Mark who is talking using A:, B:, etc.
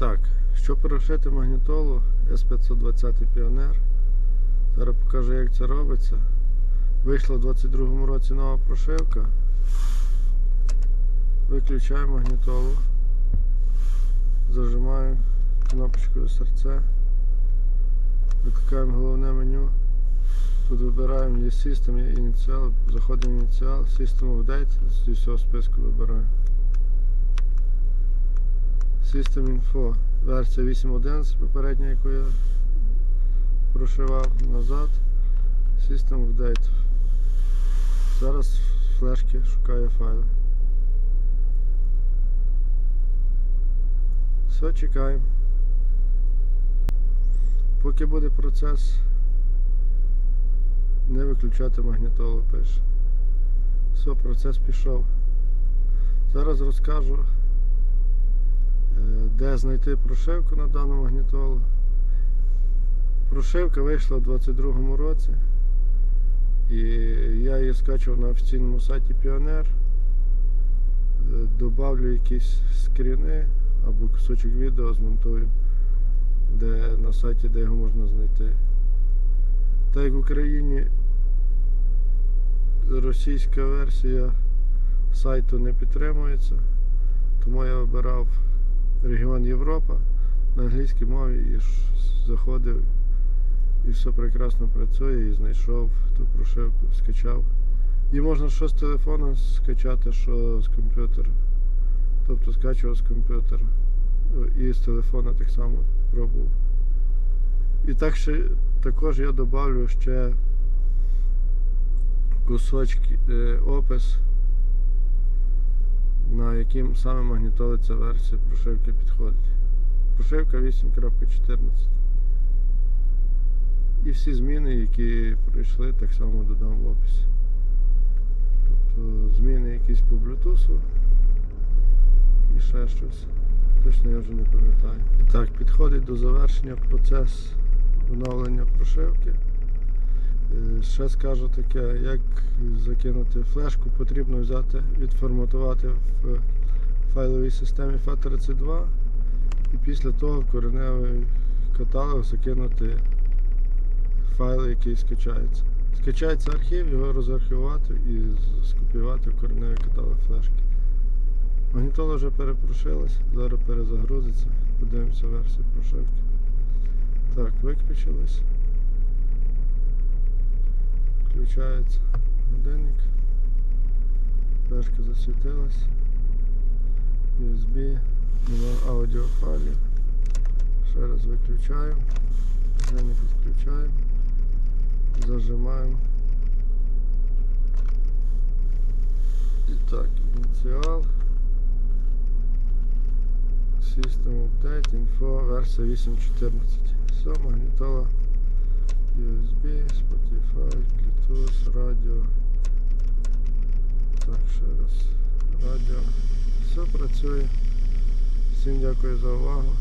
A: так, щоб перешити магнітолу S520 Pioneer, зараз покажу як це робиться. Вийшла в 22-му році нова прошивка. Виключаю магнітолу, зажимаю кнопочкою серце, викликаємо головне меню. Тут вибираємо є System, є ініціал, заходимо в ініціал, System of Date, з усього списку вибираю. System Info, версія 8.11 попередня, яку я прошивав назад. System of Date. Зараз флешки шукає файли. Все, чекаємо. Поки буде процес, не виключати магнітолу пише. Все, процес пішов. Зараз розкажу, де знайти прошивку на дану магнітолу. Прошивка вийшла у 22-му році. І я її скачував на офіційному сайті Pioneer. Е, Добавлю якісь скріни або кусочок відео змонтую, де на сайті, де його можна знайти. Так як в Україні російська версія сайту не підтримується, тому я вибирав регіон Європа на англійській мові і заходив і все прекрасно працює і знайшов ту прошивку, скачав. І можна що з телефона скачати, що з комп'ютера. Тобто скачував з комп'ютера. І з телефона так само пробував. І так ще також я додавлю ще кусочки, е, опис, на яким саме магнітоли ця версія прошивки підходить. Прошивка 8.14. І всі зміни, які пройшли, так само додам в описі. Тобто зміни якісь по Bluetooth і ще щось. Точно я вже не пам'ятаю. І так, підходить до завершення процес оновлення прошивки. Е, Ще скажу таке, як закинути флешку, потрібно взяти, відформатувати в файловій системі FAT32 і після того в кореневий каталог закинути файл, який скачається. Скачається архів, його розархівувати і скопіювати в кореневий каталог флешки. Магнітола вже перепрошилась, зараз перезагрузиться, подивимося версію прошивки. Так, виключилось. Включається годинник. Флешка засвітилась. USB, нема аудіофайлів. Ще раз виключаємо. Годинник відключаємо. Зажимаємо. І так, ініціал. System Update, Info, версія 8.14. Все, магнітола USB, Spotify, Bluetooth, радіо. Так, ще раз. Радіо. Все працює. Всім дякую за увагу.